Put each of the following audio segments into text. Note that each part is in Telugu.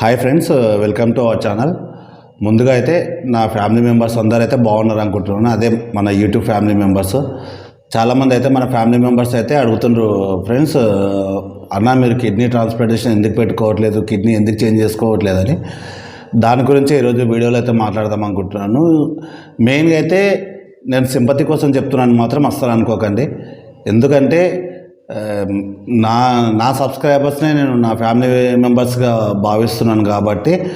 Hi friends welcome to our channel ముందుగా అయితే నా ఫ్యామిలీ మెంబర్స్ అందరూ అయితే బాగున్నారు అనుకుంటున్నాను. అదే మన యూట్యూబ్ ఫ్యామిలీ మెంబర్స్ చాలామంది అయితే మన ఫ్యామిలీ మెంబర్స్ అయితే అడుగుతుండ్రు ఫ్రెండ్స్ uh, అన్న మీరు కిడ్నీ ట్రాన్స్ప్లాంటేషన్ ఎందుకు పెట్టుకోవట్లేదు? కిడ్నీ ఎందుకు చేంజ్ చేసుకోవట్లేదని. దాని గురించి ఈరోజు వీడియోలో అయితే మాట్లాడదాం అనుకుంటున్నాను. మెయిన్గా అయితే నేను సింపతి కోసం చెప్తున్నాను మాత్రం అస్సలు అనుకోకండి. ఎందుకంటే నా నా సబ్స్క్రైబర్స్నే నేను నా ఫ్యామిలీ మెంబర్స్గా భావిస్తున్నాను కాబట్టి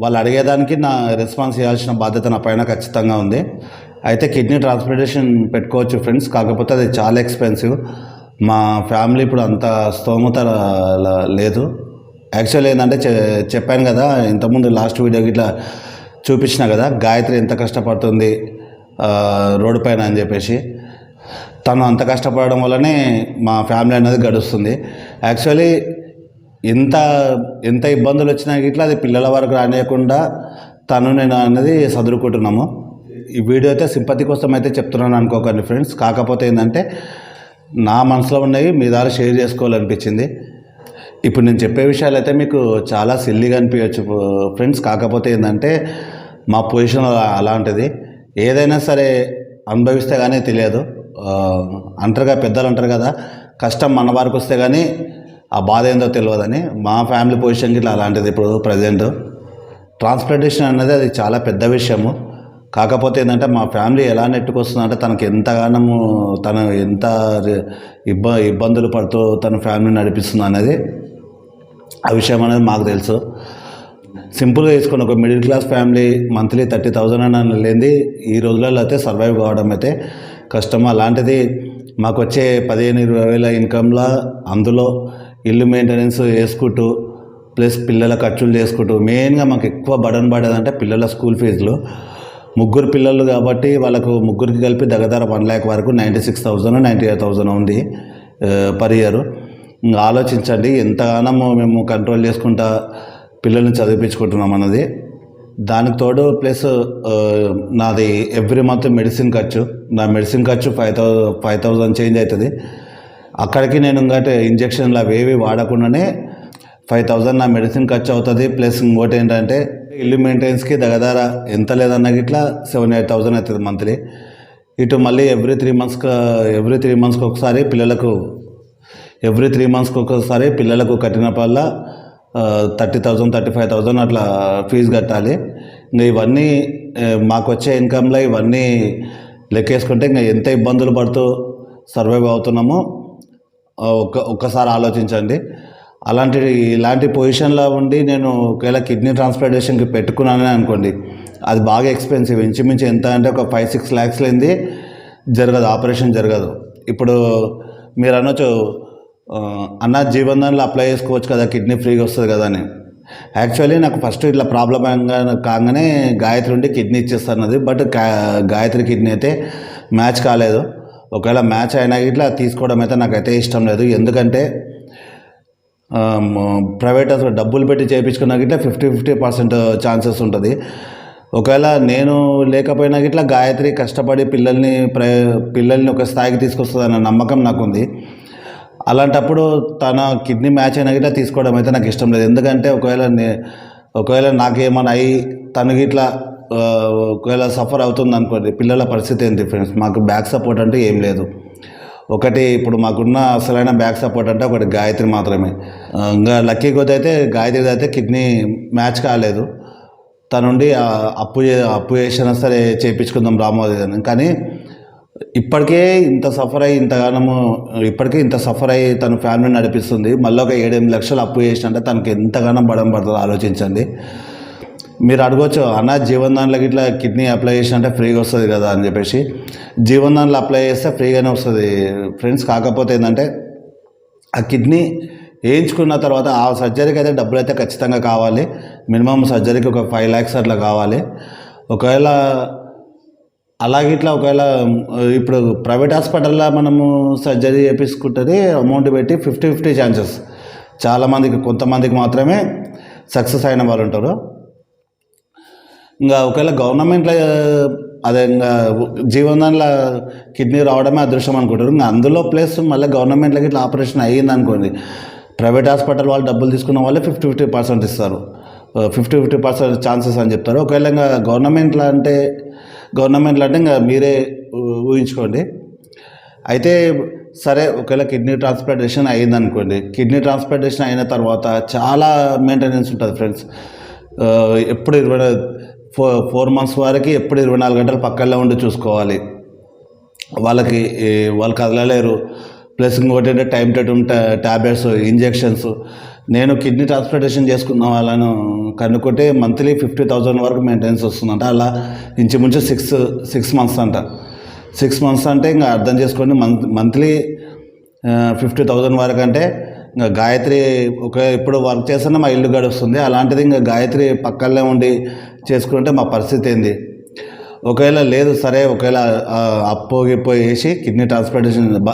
వాళ్ళు అడిగేదానికి నా రెస్పాన్స్ చేయాల్సిన బాధ్యత నా పైన ఖచ్చితంగా ఉంది. అయితే కిడ్నీ ట్రాన్స్ప్లాంటేషన్ పెట్టుకోవచ్చు ఫ్రెండ్స్ కాకపోతే అది చాలా ఎక్స్పెన్సివ్. మా ఫ్యామిలీ ఇప్పుడు అంత స్తోమత లేదు. యాక్చువల్ ఏంటంటే చె- చెప్పాను కదా ఇంతకుముందు లాస్ట్ వీడియో ఇట్లా చూపించిన కదా గాయత్రి ఎంత కష్టపడుతుంది రోడ్డు పైన అని చెప్పేసి. తను అంత కష్టపడడం వల్లనే మా ఫ్యామిలీ అనేది గడుస్తుంది. యాక్చువల్లీ ఎంత ఎంత ఇబ్బందులు వచ్చినా ఇట్లా అది పిల్లల వరకు రానియకుండా తను నేను అనేది చదువుకుంటున్నాము ఈ వీడియో అయితే సింపతి కోసం అయితే చెప్తున్నాను అనుకోకండి ఫ్రెండ్స్. కాకపోతే ఏంటంటే నా మనసులో ఉన్నవి మీ ద్వారా షేర్ చేసుకోవాలనిపించింది. ఇప్పుడు నేను చెప్పే విషయాలు అయితే మీకు చాలా సిల్లీగా అనిపించచ్చు ఫ్రెండ్స్. కాకపోతే ఏంటంటే మా పొజిషన్ అలాంటిది. ఏదైనా సరే అనుభవిస్తే కానీ తెలియదు. అంటారుగా పెద్దలు అంటారు కదా కష్టం మన వారికి వస్తే కానీ ఆ బాధ ఏందో తెలియదని మా ఫ్యామిలీ పొజిషన్కి ఇట్లా అలాంటిది ఇప్పుడు ప్రజెంట్. ట్రాన్స్ప్లాంటేషన్ అనేది అది చాలా పెద్ద విషయము. కాకపోతే ఏంటంటే మా ఫ్యామిలీ ఎలా నెట్టుకొస్తుందంటే తనకి ఎంతగానము తను ఎంత ఇబ్బ ఇబ్బందులు పడుతూ తన ఫ్యామిలీ నడిపిస్తుంది అనేది ఆ విషయం అనేది మాకు తెలుసు. సింపుల్గా తీసుకుని ఒక middle class family monthly thirty thousand అని లేనిది ఈ రోజులలో అయితే సర్వైవ్ కావడం అయితే కష్టం అలాంటిది మాకు వచ్చే పదిహేను ఇరవై వేల ఇన్కంలో అందులో ఇల్లు మెయింటెనెన్స్ వేసుకుంటూ ప్లస్ పిల్లల ఖర్చులు చేసుకుంటూ మెయిన్గా మాకు ఎక్కువ బడన్ పడేదంటే పిల్లల స్కూల్ ఫీజులు. ముగ్గురు పిల్లలు కాబట్టి వాళ్ళకు ముగ్గురికి కలిపి దగ్గర వన్ ల్యాక్ వరకు ninety six thousand ninety eight thousand ఉంది పర్ ఇయర్. ఆలోచించండి ఎంతగానో మేము కంట్రోల్ చేసుకుంటా పిల్లల్ని చదివించుకుంటున్నాం అన్నది. దానికి తోడు ప్లస్ నాది ఎవ్రీ మంత్ మెడిసిన్ ఖర్చు. నా మెడిసిన్ ఖర్చు five thou five thousand change అవుతుంది అక్కడికి నేను ఇంకా ఇంజక్షన్లు అవి ఏవి వాడకుండానే ఫైవ్ థౌజండ్ నా మెడిసిన్ ఖర్చు అవుతుంది. ప్లస్ ఇంకోటి ఏంటంటే ఇల్లు మెయింటెనెన్స్కి దగ్గర ఎంత లేదన్నా ఇట్లా సెవెన్ ఎయిట్ థౌజండ్ అవుతుంది మంత్లీ. ఇటు మళ్ళీ ఎవ్రీ త్రీ మంత్స్కి ఎవ్రీ త్రీ మంత్స్కి ఒకసారి పిల్లలకు ఎవ్రీ త్రీ మంత్స్కి ఒకసారి పిల్లలకు కట్టినప్పుడల్లా thirty thousand thirty five thousand అట్లా ఫీజు కట్టాలి. ఇంకా ఇవన్నీ మాకు వచ్చే ఇన్కంలో ఇవన్నీ లెక్కేసుకుంటే ఇంకా ఎంత ఇబ్బందులు పడుతూ సర్వైవ్ అవుతున్నామో ఒక్క ఒక్కసారి ఆలోచించండి. అలాంటి ఇలాంటి పొజిషన్లో ఉండి నేను ఒకవేళ కిడ్నీ ట్రాన్స్ప్లాంటేషన్కి పెట్టుకున్నానని అనుకోండి అది బాగా ఎక్స్పెన్సివ్. ఇంచుమించు ఎంత అంటే ఒక ఫైవ్ సిక్స్ ల్యాక్స్ లేనిది జరగదు ఆపరేషన్ జరగదు. ఇప్పుడు మీరు అనొచ్చు అన్న జీవనంలో అప్లై చేసుకోవచ్చు కదా కిడ్నీ ఫ్రీగా వస్తుంది కదా అని. యాక్చువల్లీ నాకు ఫస్ట్ ఇట్లా ప్రాబ్లం కాగానే గాయత్రి ఉండి కిడ్నీ ఇచ్చేస్తున్నది బట్ గాయత్రి కిడ్నీ అయితే మ్యాచ్ కాలేదు. ఒకవేళ మ్యాచ్ అయినా ఇట్లా తీసుకోవడం అయితే నాకైతే ఇష్టం లేదు. ఎందుకంటే ప్రైవేట్ అసలు డబ్బులు పెట్టి చేయించుకున్నా గిట్లా ఫిఫ్టీ ఫిఫ్టీ పర్సెంట్ ఛాన్సెస్ ఉంటుంది. ఒకవేళ నేను లేకపోయినా గిట్లా గాయత్రి కష్టపడి పిల్లల్ని ప్ర పిల్లల్ని ఒక స్థాయికి తీసుకొస్తుందన్న నమ్మకం నాకుంది. అలాంటప్పుడు తన కిడ్నీ మ్యాచ్ అయినా గిట్లా తీసుకోవడం అయితే నాకు ఇష్టం లేదు. ఎందుకంటే ఒకవేళ ఒకవేళ నాకేమైనా అయ్యి తను గిట్లా ఒకవేళ సఫర్ అవుతుంది అనుకోండి పిల్లల పరిస్థితి ఏంటి ఫ్రెండ్స్? మాకు బ్యాక్ సపోర్ట్ అంటే ఏం లేదు. ఒకటి ఇప్పుడు మాకున్న అసలైన బ్యాక్ సపోర్ట్ అంటే ఒకటి గాయత్రి మాత్రమే. ఇంకా లక్కీ కొద్ది అయితే గాయత్రి అయితే కిడ్నీ మ్యాచ్ కాలేదు. తనుండి అప్పు అప్పు చేసినా సరే చేయించుకుందాం రామోదీ అని. కానీ ఇప్పటికే ఇంత సఫర్ అయ్యి ఇంతగానము ఇప్పటికే ఇంత సఫర్ అయ్యి తన ఫ్యామిలీని నడిపిస్తుంది. మళ్ళీ ఒక ఏడెనిమిది లక్షలు అప్పు చేసినంటే తనకి ఎంతగానో బడం పడుతుందో ఆలోచించండి. మీరు అడగవచ్చు అన్న జీవన్ దాంట్లోకి ఇట్లా కిడ్నీ అప్లై చేసినంటే ఫ్రీగా వస్తుంది కదా అని చెప్పేసి. జీవన్ దానిలో అప్లై చేస్తే ఫ్రీగానే వస్తుంది. ఫ్రెండ్స్ కాకపోతే ఏంటంటే ఆ కిడ్నీ వేయించుకున్న తర్వాత ఆ సర్జరీకి అయితే డబ్బులు అయితే ఖచ్చితంగా కావాలి. మినిమం సర్జరీకి ఒక ఫైవ్ ల్యాక్స్ అట్లా కావాలి. ఒకవేళ అలాగే ఇట్లా ఒకవేళ ఇప్పుడు ప్రైవేట్ హాస్పిటల్లో మనము సర్జరీ చేపించుకుంటుంది అమౌంట్ పెట్టి ఫిఫ్టీ ఫిఫ్టీ ఛాన్సెస్. చాలామందికి కొంతమందికి మాత్రమే సక్సెస్ అయిన వాళ్ళు ఉంటారు. ఇంకా ఒకవేళ గవర్నమెంట్లో అదే ఇంకా జీవనాల కిడ్నీ రావడమే అదృష్టం అనుకుంటారు. ఇంకా అందులో ప్లస్ మళ్ళీ గవర్నమెంట్లకి ఇట్లా ఆపరేషన్ అయ్యింది అనుకోండి ప్రైవేట్ హాస్పిటల్ వాళ్ళు డబ్బులు తీసుకున్న వాళ్ళే ఫిఫ్టీ ఫిఫ్టీ పర్సెంట్ ఇస్తారు. ఫిఫ్టీ ఫిఫ్టీ పర్సెంట్ ఛాన్సెస్ అని చెప్తారు. ఒకవేళ ఇంకా గవర్నమెంట్లో అంటే గవర్నమెంట్లో అంటే ఇంకా మీరే ఊహించుకోండి. అయితే సరే ఒకవేళ కిడ్నీ ట్రాన్స్ప్లాంటేషన్ అయిందనుకోండి. కిడ్నీ ట్రాన్స్ప్లాంటేషన్ అయిన తర్వాత చాలా మెయింటెనెన్స్ ఉంటుంది ఫ్రెండ్స్. ఎప్పుడు ఇరవై ఫోర్ ఫోర్ మంత్స్ వరకు ఎప్పుడు ఇరవై నాలుగు గంటలు పక్కల్లో ఉండి చూసుకోవాలి. వాళ్ళకి వాళ్ళు కదలలేరు. ప్లస్ ఇంకోటి అంటే time to time tablets injections నేను కిడ్నీ ట్రాన్స్ప్లాంటేషన్ చేసుకున్న వాళ్ళను కనుక్కుంటే మంత్లీ ఫిఫ్టీ థౌజండ్ వరకు మెయింటెనెన్స్ వస్తుందంట. అలా ఇంచుమించు సిక్స్ సిక్స్ మంత్స్ అంట. సిక్స్ మంత్స్ అంటే ఇంకా అర్థం చేసుకోండి మంత్ మంత్లీ ఫిఫ్టీ థౌజండ్ వరకు అంటే ఇంకా గాయత్రి ఒక ఇప్పుడు వర్క్ చేస్తున్నా మా ఇల్లు గడుస్తుంది. అలాంటిది ఇంకా గాయత్రి పక్కనే ఉండి చేసుకుంటే మా పరిస్థితి ఏంది? ఒకవేళ లేదు సరే ఒకవేళ అప్పోగిపోయి వేసి కిడ్నీ ట్రాన్స్ప్లాంటేషన్ బ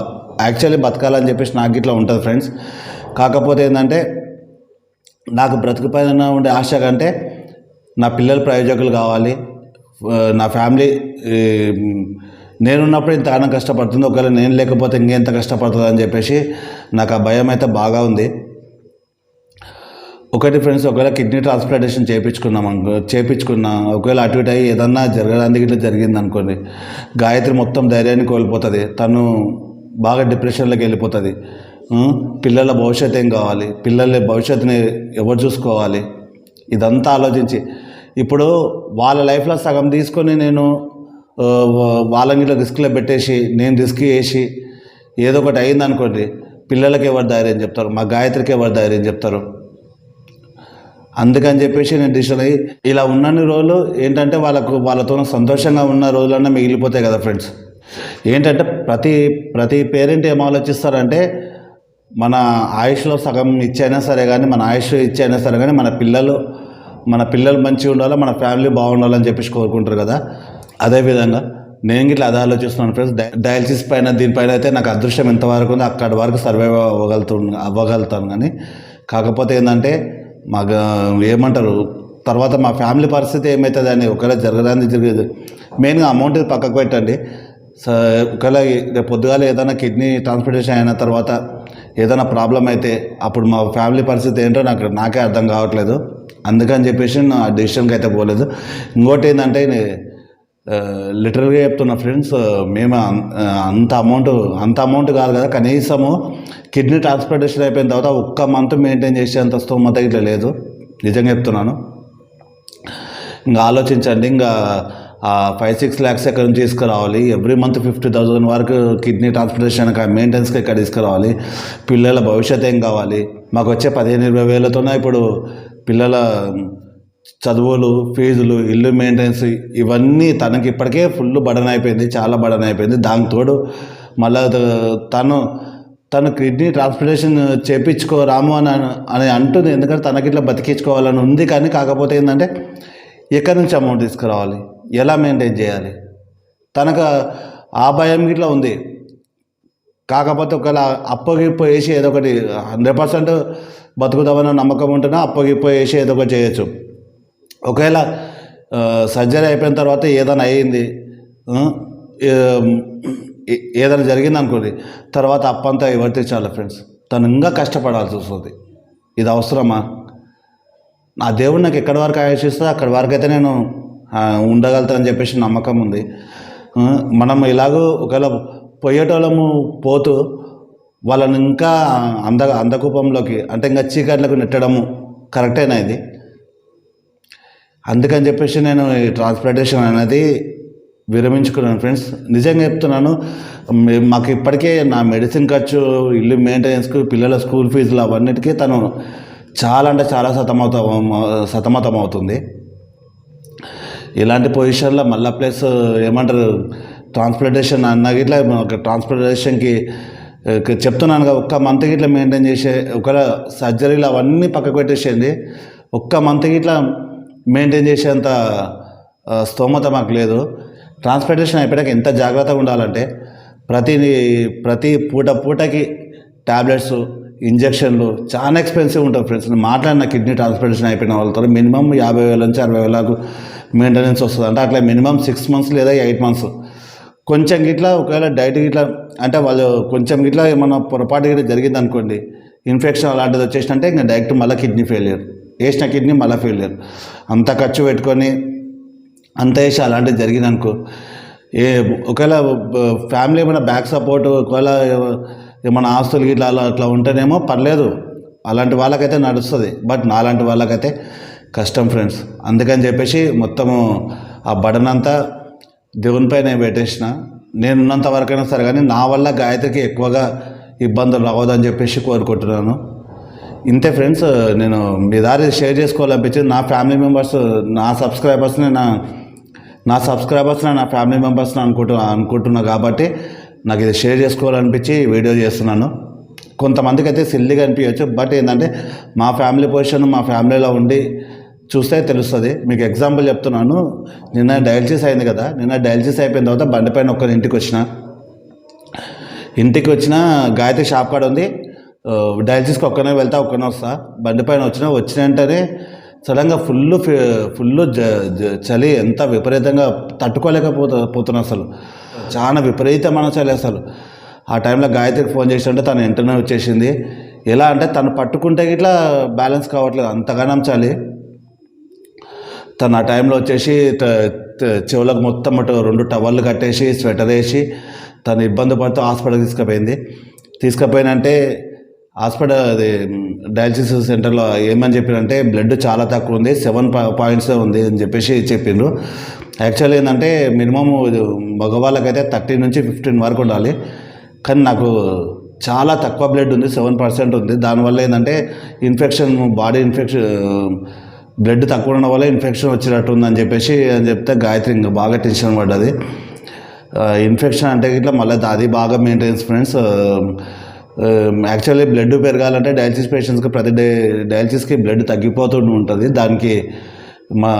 యాక్చువల్లీ బతకాలని చెప్పేసి నాకు ఇట్లా ఉంటుంది ఫ్రెండ్స్. కాకపోతే ఏంటంటే నాకు బ్రతుకు పైన ఉండే ఆశ కంటే నా పిల్లలు ప్రయోజకులు కావాలి. నా ఫ్యామిలీ ఈ, నేనున్నప్పుడు ఇంతగానో కష్టపడుతుంది. ఒకవేళ నేను లేకపోతే ఇంకెంత కష్టపడుతుంది అని చెప్పేసి నాకు ఆ భయం అయితే బాగా ఉంది. ఒకటి ఫ్రెండ్స్ ఒకవేళ కిడ్నీ ట్రాన్స్ప్లాంటేషన్ చేయించుకున్నాం అనుకో చేయించుకున్నా ఒకవేళ అటు ఇటు అయ్యి ఏదన్నా జరగడానికి ఇట్లా జరిగింది అనుకోండి గాయత్రి మొత్తం ధైర్యాన్ని కోల్పోతుంది. తను బాగా డిప్రెషన్లోకి వెళ్ళిపోతుంది. పిల్లల భవిష్యత్తు ఏం కావాలి? పిల్లల భవిష్యత్తుని ఎవరు చూసుకోవాలి? ఇదంతా ఆలోచించి. ఇప్పుడు వాళ్ళ లైఫ్లో సగం తీసుకొని నేను ఆ, వాళ్ళని ఇట్లా రిస్క్లో పెట్టేసి నేను రిస్క్ వేసి ఏదో ఒకటి అయింది అనుకోండి పిల్లలకి ఎవరు ధైర్యం చెప్తారు? మా గాయత్రికి ఎవరు ధైర్యం చెప్తారు? అందుకని చెప్పేసి నేను డిసిషన్ అయ్యి ఇలా ఉన్నన్ని రోజులు ఏంటంటే వాళ్ళకు వాళ్ళతో సంతోషంగా ఉన్న రోజులన్నా మిగిలిపోతాయి కదా ఫ్రెండ్స్. ఏంటంటే ప్రతి ప్రతి పేరెంట్ ఏం ఆలోచిస్తారంటే మన ఆయుష్లో సగం ఇచ్చైనా సరే కానీ మన ఆయుష్ ఇచ్చైనా సరే కానీ మన పిల్లలు మన పిల్లలు మంచిగా ఉండాలి మన ఫ్యామిలీ బాగుండాలని చెప్పేసి కోరుకుంటారు కదా. అదేవిధంగా నేను ఇట్లా అదే ఆలోచిస్తున్నాను ఫ్రెండ్స్. డై- డయాలసిస్ పైన దీనిపైన అయితే నాకు అదృష్టం ఎంతవరకు ఉందో అక్కడి వరకు సర్వైవ్ అవ్వగలుగుతు అవ్వగలుగుతాను కానీ కాకపోతే ఏంటంటే మాకు ఏమంటారు తర్వాత మా ఫ్యామిలీ పరిస్థితి ఏమవుతుంది అని ఒకవేళ జరగడానికి జరిగేది మెయిన్గా అమౌంట్ పక్కకు పెట్టండి. స ఒకవేళ రేపు పొద్దుగాల ఏదైనా కిడ్నీ ట్రాన్స్ప్లాంటేషన్ అయిన తర్వాత ఏదైనా ప్రాబ్లం అయితే అప్పుడు మా ఫ్యామిలీ పరిస్థితి ఏంటో నాకు నాకే అర్థం కావట్లేదు. అందుకని చెప్పేసి నా డెసిషన్కి అయితే పోలేదు. ఇంకోటి ఏంటంటే లిటరల్గా చెప్తున్న ఫ్రెండ్స్ మేము అంత అమౌంట్ అంత అమౌంట్ కాదు కదా కనీసము కిడ్నీ ట్రాన్స్ప్లాంటేషన్ అయిపోయిన తర్వాత ఒక్క మంత్ మెయింటైన్ చేసేంత స్తోమత ఇట్లా లేదు. నిజంగా చెప్తున్నాను. ఇంకా ఆలోచించండి ఇంకా ఫైవ్ సిక్స్ ల్యాక్స్ ఎక్కడ నుంచి తీసుకురావాలి. ఎవ్రీ మంత్ ఫిఫ్టీ థౌసండ్ వరకు కిడ్నీ ట్రాన్స్ప్లాంటేషన్ మెయింటెనెన్స్కి ఎక్కడ తీసుకురావాలి. పిల్లల భవిష్యత్ ఏం కావాలి? మాకు వచ్చే పదిహేను ఇరవై వేలతోనే ఇప్పుడు పిల్లల చదువులు ఫీజులు ఇల్లు మెయింటెనెన్స్ ఇవన్నీ తనకి ఇప్పటికే ఫుల్ బడన్ అయిపోయింది చాలా బడన్ అయిపోయింది. దానికి తోడు మళ్ళీ తను తను కిడ్నీ ట్రాన్స్ప్లాంటేషన్ చేపించుకోరాము అని అని అంటుంది. ఎందుకంటే తనకి ఇట్లా బతికించుకోవాలని ఉంది కానీ కాకపోతే ఏంటంటే ఎక్కడి నుంచి అమౌంట్ తీసుకురావాలి? ఎలా మెయింటైన్ చేయాలి? తనకు ఆ భయం ఇట్లా ఉంది. కాకపోతే ఒకవేళ అప్పగిప్పు వేసి ఏదో ఒకటి హండ్రెడ్ పర్సెంట్ బతుకుదామన్న నమ్మకం ఉంటేనే అప్పగిప్పు వేసి ఏదో ఒకటి చేయొచ్చు. ఒకవేళ సర్జరీ అయిపోయిన తర్వాత ఏదైనా అయ్యింది ఏదైనా జరిగింది అనుకోండి తర్వాత అప్పంతా ఎవరు తెచ్చాలి ఫ్రెండ్స్ తను ఇంకా కష్టపడాల్సి వస్తుంది. ఇది అవసరమా? నా దేవుడు నాకు ఎక్కడి వరకు ఆలోచిస్తే అక్కడి వరకు అయితే నేను ఉండగలుగుతారని చెప్పేసి నమ్మకం ఉంది. మనం ఇలాగూ ఒకవేళ పోయేటోళ్ళము పోతూ వాళ్ళని ఇంకా అంద అందకూపంలోకి అంటే ఇంకా చీకట్లకు నెట్టడము కరెక్టేనా ఇది? అందుకని చెప్పేసి నేను ఈ ట్రాన్స్ప్లాంటేషన్ అనేది విరమించుకున్నాను ఫ్రెండ్స్. నిజంగా చెప్తున్నాను మాకు ఇప్పటికే నా మెడిసిన్ ఖర్చు ఇల్లు మెయింటెనెన్స్కు పిల్లల స్కూల్ ఫీజులు అవన్నిటికీ తను చాలా అంటే చాలా సతమతం సతమతం అవుతుంది ఇలాంటి పొజిషన్లో మళ్ళీ ప్లస్ ఏమంటారు ట్రాన్స్ప్లాంటేషన్ అన్న గిట్లా ఒక ట్రాన్స్ప్లాంటేషన్కి చెప్తున్నాను కదా ఒక్క మంత్ గిట్లా మెయింటైన్ చేసే ఒకవేళ సర్జరీలు అవన్నీ పక్కకు పెట్టేసేయండి ఒక్క మంత్ గిట్లా మెయింటైన్ చేసేంత స్తోమత మాకు లేదు. ట్రాన్స్ప్లాంటేషన్ అయిపోయాక ఎంత జాగ్రత్తగా ఉండాలంటే ప్రతి ప్రతి పూట పూటకి ట్యాబ్లెట్స్ ఇంజక్షన్లు చాలా ఎక్స్పెన్సివ్ ఉంటాయి ఫ్రెండ్స్ నేను మాట్లాడిన కిడ్నీ ట్రాన్స్ప్లాంటేషన్ అయిపోయిన వాళ్ళతో మినిమం యాభై వేల నుంచి అరవై వేలకు మెయింటెనెన్స్ వస్తుంది. అంటే అట్లా మినిమం సిక్స్ మంత్స్ లేదా ఎయిట్ మంత్స్ కొంచెం గిట్లా ఒకవేళ డైట్ గిట్లా అంటే వాళ్ళు కొంచెం గిట్లా ఏమన్నా పొరపాటు గిట్లా జరిగింది అనుకోండి ఇన్ఫెక్షన్ అలాంటిది వచ్చేసినంటే ఇంకా డైరెక్ట్ మళ్ళీ కిడ్నీ ఫెయిలియర్ వేసిన కిడ్నీ మళ్ళీ ఫెయిలియర్ అంత ఖర్చు పెట్టుకొని అంత వేసి అలాంటిది జరిగింది అనుకో ఏ ఒకవేళ ఫ్యామిలీ ఏమైనా బ్యాక్ సపోర్ట్ ఒకవేళ ఏమైనా ఆస్తులు గిట్లా అలా అట్లా ఉంటేనేమో పర్లేదు. అలాంటి వాళ్ళకైతే నడుస్తుంది. బట్ నాలాంటి వాళ్ళకైతే కష్టం ఫ్రెండ్స్. అందుకని చెప్పేసి మొత్తము ఆ బడన్ అంతా దేవునిపై నేను పెట్టేసిన. నేను ఉన్నంత వరకైనా సరే కానీ నా వల్ల గాయత్రికి ఎక్కువగా ఇబ్బందులు రావద్దని చెప్పేసి కోరుకుంటున్నాను. ఇంతే ఫ్రెండ్స్ నేను మీ దారి షేర్ చేసుకోవాలనిపించింది నా ఫ్యామిలీ మెంబర్స్ నా సబ్స్క్రైబర్స్ని నా నా సబ్స్క్రైబర్స్ని నా ఫ్యామిలీ మెంబర్స్ని అనుకుంటున్నా అనుకుంటున్నా కాబట్టి నాకు ఇది షేర్ చేసుకోవాలనిపించి వీడియో చేస్తున్నాను. కొంతమందికి అయితే సిల్లిగా అనిపించవచ్చు బట్ ఏంటంటే మా ఫ్యామిలీ పొజిషన్ మా ఫ్యామిలీలో ఉండి చూస్తే తెలుస్తుంది. మీకు ఎగ్జాంపుల్ చెప్తున్నాను. నిన్న డయాలసిస్ అయింది కదా. నిన్న డయాలసిస్ అయిపోయిన తర్వాత బండిపైన ఒక్కరి ఇంటికి వచ్చిన. ఇంటికి వచ్చిన గాయత్రి షాప్ కాడ ఉంది. డయాలసిస్కి ఒక్కనే వెళ్తా ఒక్కనే వస్తా. బండి పైన వచ్చిన వచ్చిన వెంటనే సడన్గా ఫుల్ ఫుల్ చలి ఎంత విపరీతంగా తట్టుకోలేకపోతా పోతున్నా అసలు. చాలా విపరీతమైన చలి అసలు. ఆ టైంలో గాయత్రికి ఫోన్ చేస్తుంటే తను వెంటనే వచ్చేసింది. ఎలా అంటే తను పట్టుకుంటే ఇట్లా బ్యాలెన్స్ కావట్లేదు. అంతగానం చలి. తను ఆ టైంలో వచ్చేసి చెవులకు మొత్తం అటు రెండు టవల్లు కట్టేసి స్వెటర్ వేసి తను ఇబ్బంది పడుతూ హాస్పిటల్ తీసుకుపోయింది. తీసుకుపోయినంటే హాస్పిటల్ అది డయాలసిస్ సెంటర్లో ఏమని చెప్పారంటే బ్లడ్ చాలా తక్కువ ఉంది సెవెన్ పాయింట్స్ ఉంది అని చెప్పేసి చెప్పిండ్రు. యాక్చువల్లీ ఏంటంటే మినిమం మగవాళ్ళకైతే థర్టీ నుంచి ఫిఫ్టీన్ వరకు ఉండాలి. కానీ నాకు చాలా తక్కువ బ్లడ్ ఉంది సెవెన్ పర్సెంట్ ఉంది. దానివల్ల ఏంటంటే ఇన్ఫెక్షన్ బాడీ ఇన్ఫెక్షన్ బ్లడ్ తక్కువ ఉండడం వల్ల ఇన్ఫెక్షన్ వచ్చినట్టు ఉందని చెప్పేసి అని చెప్తే గాయత్రి ఇంకా బాగా టెన్షన్ పడ్డది. ఇన్ఫెక్షన్ అంటే ఇట్లా మళ్ళీ అది బాగా మెయింటెన్స్ ఫ్రెండ్స్ యాక్చువల్లీ బ్లడ్ పెరగాలంటే డయాలసిస్ పేషెంట్స్కి ప్రతి డే డయాలసిస్కి బ్లడ్ తగ్గిపోతూ ఉంటుంది. దానికి మా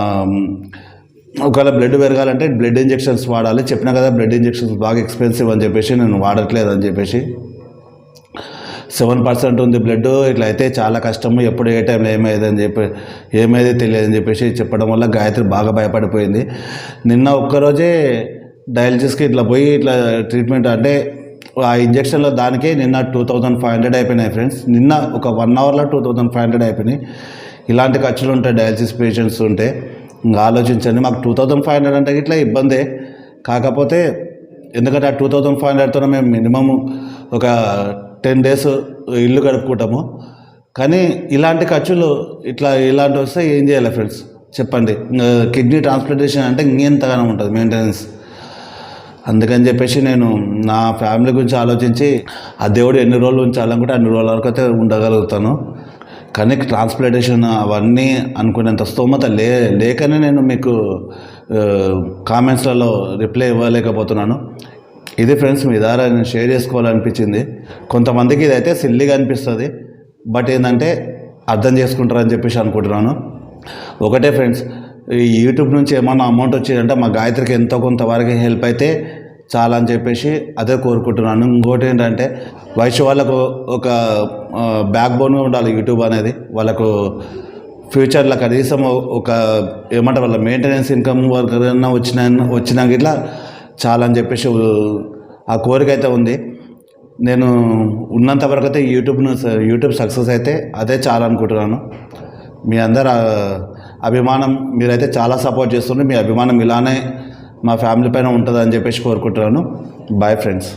ఒకవేళ బ్లడ్ పెరగాలంటే బ్లడ్ ఇంజెక్షన్స్ వాడాలి. చెప్పినా కదా బ్లడ్ ఇంజెక్షన్స్ బాగా ఎక్స్పెన్సివ్ అని చెప్పేసి నేను వాడట్లేదు అని చెప్పేసి. సెవెన్ పర్సెంట్ ఉంది బ్లడ్ ఇట్లా అయితే చాలా కష్టము. ఎప్పుడు ఏ టైంలో ఏమైందని చెప్పి ఏమైంది తెలియదు అని చెప్పేసి చెప్పడం వల్ల గాయత్రి బాగా భయపడిపోయింది. నిన్న ఒక్కరోజే డయాలసిస్కి ఇట్లా పోయి ఇట్లా ట్రీట్మెంట్ అంటే ఆ ఇంజక్షన్లో దానికే నిన్న టూ థౌజండ్ ఫైవ్ హండ్రెడ్ అయిపోయినాయి ఫ్రెండ్స్ నిన్న ఒక వన్ అవర్లో టూ థౌజండ్ ఫైవ్ హండ్రెడ్ అయిపోయినాయి. ఇలాంటి ఖర్చులు ఉంటాయి డయాలసిస్ పేషెంట్స్ ఉంటే. ఇంకా ఆలోచించండి మాకు టూ థౌజండ్ ఫైవ్ హండ్రెడ్ అంటే ఇట్లా ఇబ్బందే. కాకపోతే ఎందుకంటే ఆ టూ థౌజండ్ ఫైవ్ హండ్రెడ్తో మేము మినిమం ఒక టెన్ డేస్ ఇల్లు గడుపుకుంటాము కానీ ఇలాంటి ఖర్చులు ఇట్లా ఇలాంటి వస్తే ఏం చేయాలి ఫ్రెండ్స్ చెప్పండి. కిడ్నీ ట్రాన్స్ప్లాంటేషన్ అంటే ఇంకెంతగానో ఉంటుంది మెయింటెనెన్స్ అందుకని చెప్పేసి నేను నా ఫ్యామిలీ గురించి ఆలోచించి ఆ దేవుడు ఎన్ని రోజులు ఉంచాలనుకుంటే అన్ని రోజుల వరకు అయితే ఉండగలుగుతాను. కానీ ట్రాన్స్ప్లాంటేషన్ అవన్నీ అనుకునేంత స్తోమత లే లేకనే నేను మీకు కామెంట్స్లలో రిప్లై ఇవ్వలేకపోతున్నాను. ఇది ఫ్రెండ్స్ మీ ద్వారా నేను షేర్ చేసుకోవాలనిపించింది. కొంతమందికి ఇదైతే సిల్లిగా అనిపిస్తుంది. బట్ ఏంటంటే అర్థం చేసుకుంటారని చెప్పేసి అనుకుంటున్నాను. ఒకటే ఫ్రెండ్స్ ఈ యూట్యూబ్ నుంచి ఏమన్నా అమౌంట్ వచ్చిందంటే మా గాయత్రికి ఎంతో కొంతవరకు హెల్ప్ అయితే చాలా అని చెప్పేసి అదే కోరుకుంటున్నాను. ఇంకోటి ఏంటంటే వయసు వాళ్ళకు ఒక బ్యాక్ బోన్గా ఉండాలి యూట్యూబ్ అనేది. వాళ్ళకు ఫ్యూచర్లో కనీసం ఒక ఏమంటారు వాళ్ళ మెయింటెనెన్స్ ఇన్కమ్ వరకు వచ్చిన వచ్చినాక ఇట్లా చాలా అని చెప్పేసి ఆ కోరిక అయితే ఉంది. నేను ఉన్నంత వరకు అయితే యూట్యూబ్ను యూట్యూబ్ సక్సెస్ అయితే అదే చాలా అనుకుంటున్నాను మీ అందరు అభిమానం మీరైతే చాలా సపోర్ట్ చేస్తున్నారు మీ అభిమానం ఇలానే మా ఫ్యామిలీ పైన ఉంటుందని చెప్పేసి కోరుకుంటున్నాను. Bye friends